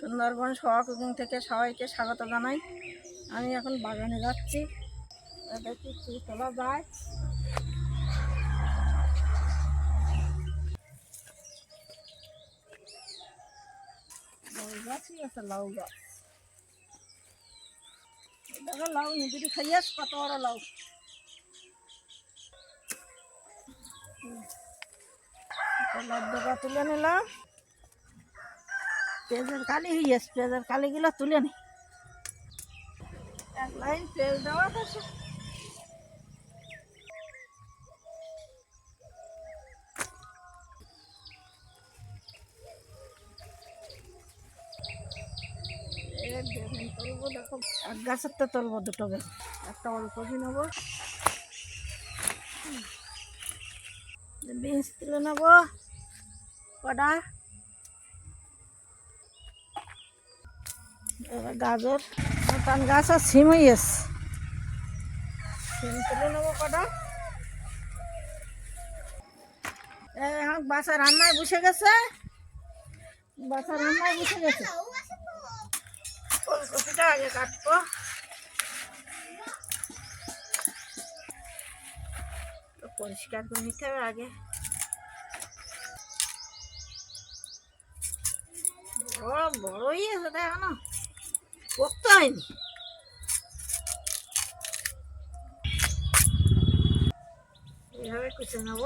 সুন্দরবন সোয়া cooking থেকে সবাইকে স্বাগত জানাই। আমি এখন বাগানে যাচ্ছি। দেখি কি তোলা যায়। লাউ গাছই লাউ গাছ। দেখো লাউ নিজেরই খাইয়াস কত বড় লাউ। লব্ধটা তুলে নিলাম। পেঁয়াজের কালি হইয়াস পেঁয়াজের কালিগুলো তুলে নি। এক লাইন পেঁয়াজ দেওয়া দেখো, এক গাছের তো তুলবো দুটো বেগুন একটা অল্প নেব বিনস তুলে নেব। কটা? গাজর মতান গাছ আর সিম হইয়াস সিম তুলে নেব কটা। এই আমার বাসা রান্নায় বসে গেছে। বাসা রান্নায় বসে গেছে। ফুলকপিটা আগে কাটবো। তো পরিষ্কার করে নিতে হবে আগে। বড়, বড়ই আছে দেখো না করতে হয়নি এইভাবে কুচে নেব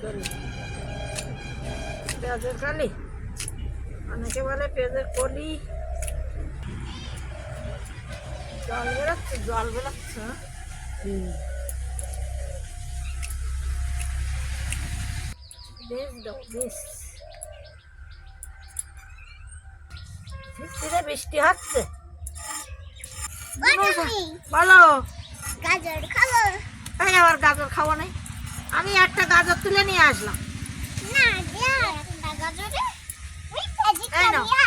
কলি পেঁয়াজের বলে পেঁয়াজের কলি। জল বেরোচ্ছে জল বেরোচ্ছে? বেশ দাও বেশ। ঝিরঝিরে বৃষ্টি হচ্ছে। বলো। গাজর খাব। এই আবার গাজর খাওয়া নেই। আমি একটা গাজর তুলে নিয়ে আসলাম। না গাজরে নাও। কালিয়া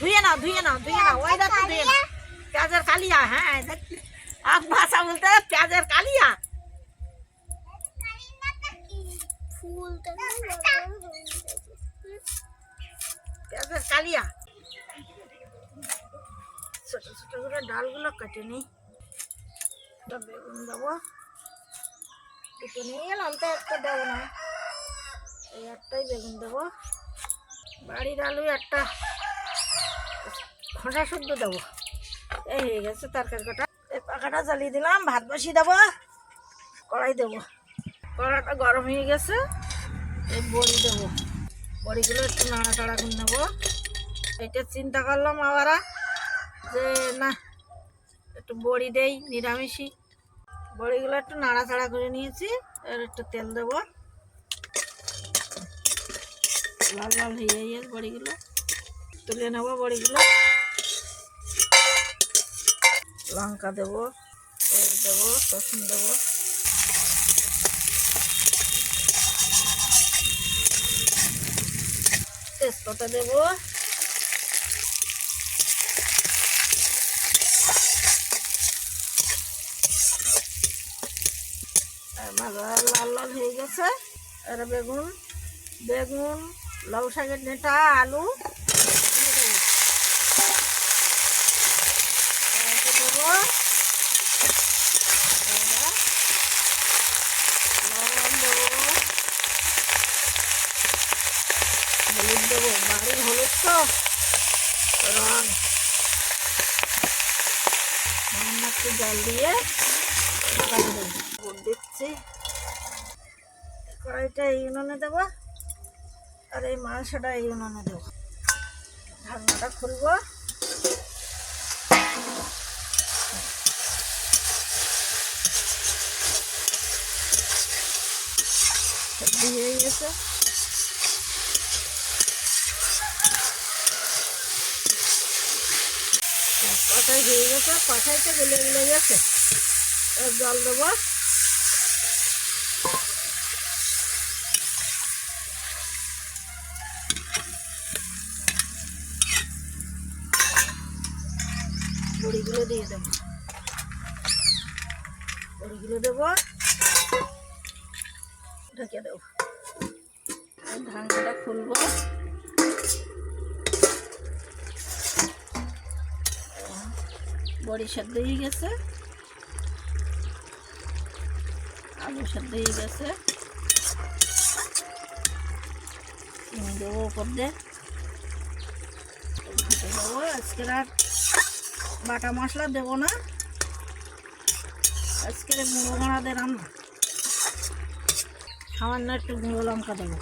ধুয়ে নাও ধুয়ে নাও ধুয়ে নাও ওই দেখো ধুয়ে নাও পেঁয়াজের কালিয়া হ্যাঁ দেখ আর ভাষা বলতে হবে পেঁয়াজের কালিয়া ফুল তো পেঁয়াজের কালিয়া ছোট ছোট করে ডালগুলো কেটে নিই একটা বেগুন দেবো দুটো নিয়ে গেলাম তো একটা দেবো না এই একটাই বেগুন দেবো বাড়ির আলু একটা খোসা শুদ্ধ দেবো। এই হয়ে গেছে তরকারি কটা। এই পাখাটা জ্বালিয়ে দিলাম, ভাত বসিয়ে দেবো, কড়াই দেবো। কড়াটা গরম হয়ে গেছে, এই বড়ি দেবো। বড়িগুলো একটু নাড়া নাড়াচাড়া করে নেব। এটা চিন্তা করলাম আবার যে, না, একটু বড়ি দেই, নিরামিষই। বড়িগুলো একটু নাড়াচাড়া করে নিয়েছি আর একটু তেল দেবো। লাল লাল হয়ে গিয়েছে বড়িগুলো। তুলে নেব বড়িগুলো। লঙ্কা দেবো, তেল দেবো, রসুন দেবো। তেজপাতা দেবো। লাল লাল হয়ে গেছে। আর বেগুন বেগুন। লাউ শাকের নেটা, আলু, হলুদ দেবো বাড়ির হলুদ তো, রং। একটু জল দিয়ে দিচ্ছি কড়াইটা এই উনুনে দেবো। আর এই মাংসটা এই উনুনে দেবো। ঢাকনাটা খুলবো। দিয়ে গেছে। কষাই হয়ে গেছে কষাইতে গলে গলে গেছে। জল দেবো। বড়িগুলো দিয়ে দেবো। বড়িগুলো দেবো। ঢেকে দেবো। ঢাকনাটা খুলবো। বড়ি সেদ্ধ হয়ে গেছে। আলু সেদ্ধ হয়ে গেছে। দেবো ঢেকে দেবো। আজকে আর বাটা মশলা দেব না। আজকে গুঁড়ো ভাড়া দিয়ে রান্না। সামান্য একটু গুঁড়ো লঙ্কা দেবো।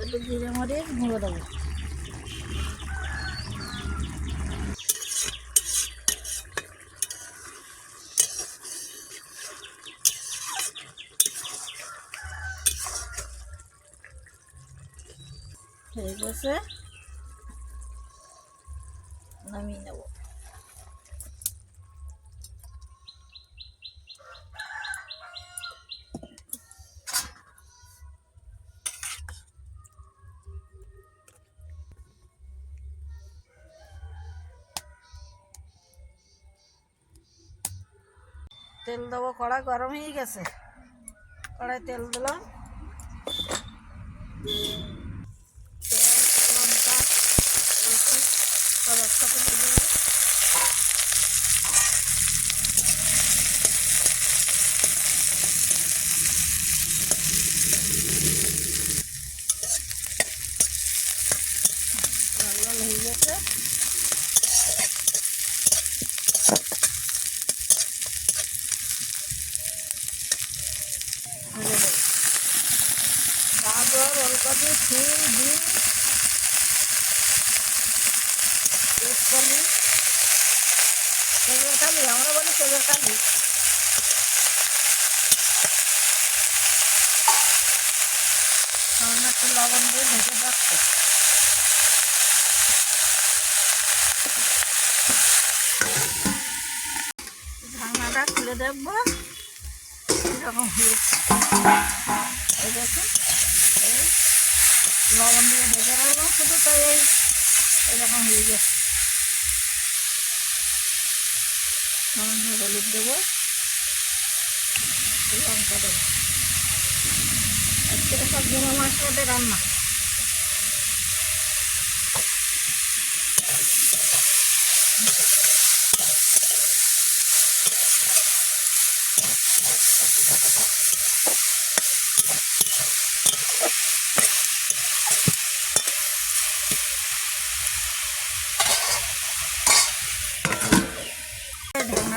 একটু ঘিরে মরিচ গুঁড়ো দেবো। হয়ে গেছে। নামিয়ে নেব। তেল দেবো কড়া গরম হয়ে গেছে। কড়াই তেল দিলাম তেল লঙ্কা রসুন সব একসাথে দিয়ে দেবো লাল লাল হয়ে গেছে ভেজে দেবো গাজর ওলকপি ফুল ডিম পেঁচকলি পেঁপের কালি আমরা বলি পেঁপের কালি সামান্য একটু লবণ দিয়ে ঢেকে রাখতে ঢাকনাটা খুলে দেখব এরকম হয়েছে। দেখুন। লবণ দিয়ে ঢেকে রাখলাম শুধু তো এই এরকম হয়ে গেছে। সামান্য হলুদ দেবো। লঙ্কা দেবো। আজকে সব গুঁড়ো মশলাতে রান্না।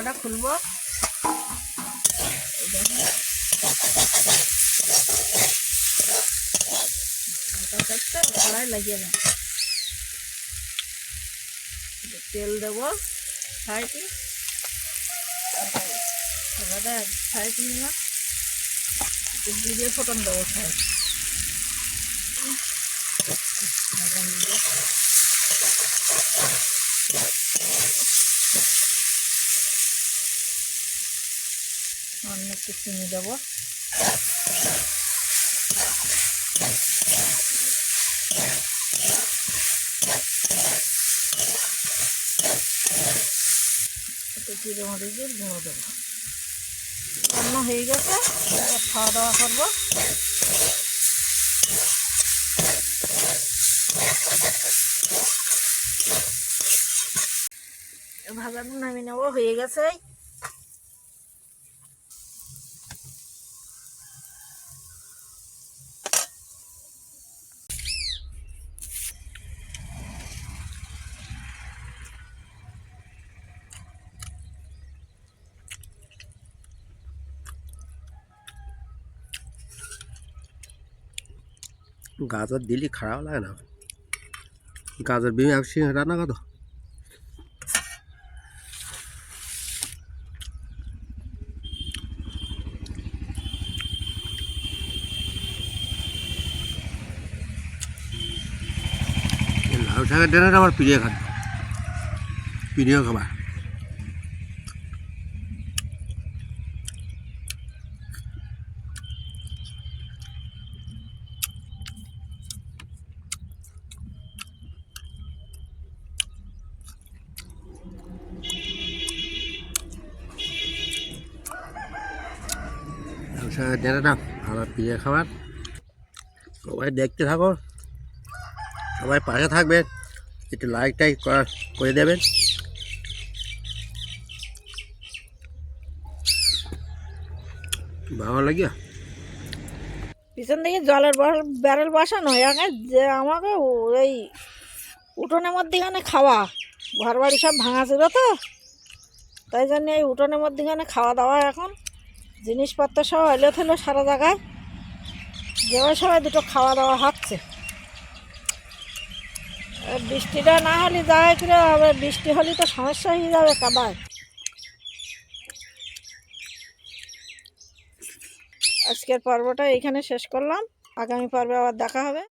ঢাকনাটা খুলবো। কড়াই লাগিয়ে একটু তেল দেবো সাইডে এবারে সাইড নিলাম জিরে ফোটন দেবো সাইড অন্য একটু চিনি দেবো। জিরে মরিচের গুঁড়ো দেবো। রান্না হয়ে গেছে খাওয়া দাওয়া করব। ভাজাটা নামিয়ে নেব, হয়ে গেছে। গাজর দিলি খারাপ লাগে না। গাজর বিমি একসঙ্গে রান্না কত লাউ শাকের ডানাটা আমার প্রিয় খাদ্য প্রিয় খাবার শাকের ডাঁটাটা আমার প্রিয় খাবার। সবাই দেখতে থাকো। সবাই পাশে থাকবে। একটু লাইক টাইক করা দেবেন ভালো লাগে পিছন দিকে জলের ব্যারেল বসানো আগে যে আমাকে ওই উঠোনের মধ্যেখানে খাওয়া। ঘর বাড়ি সব ভাঙা ছিল তো। তাই জন্য এই উঠোনের মধ্যেখানে খাওয়া দাওয়া এখন। জিনিসপত্র সব এলো থেলো সারা জায়গায়। যেভাবে সবাই দুটো খাওয়া দাওয়া হচ্ছে। বৃষ্টিটা না হলে যায় করে? হবে বৃষ্টি হলে তো সমস্যা হয়ে যাবে কাবার আজকের পর্বটা এইখানে শেষ করলাম। আগামী পর্বে আবার দেখা হবে।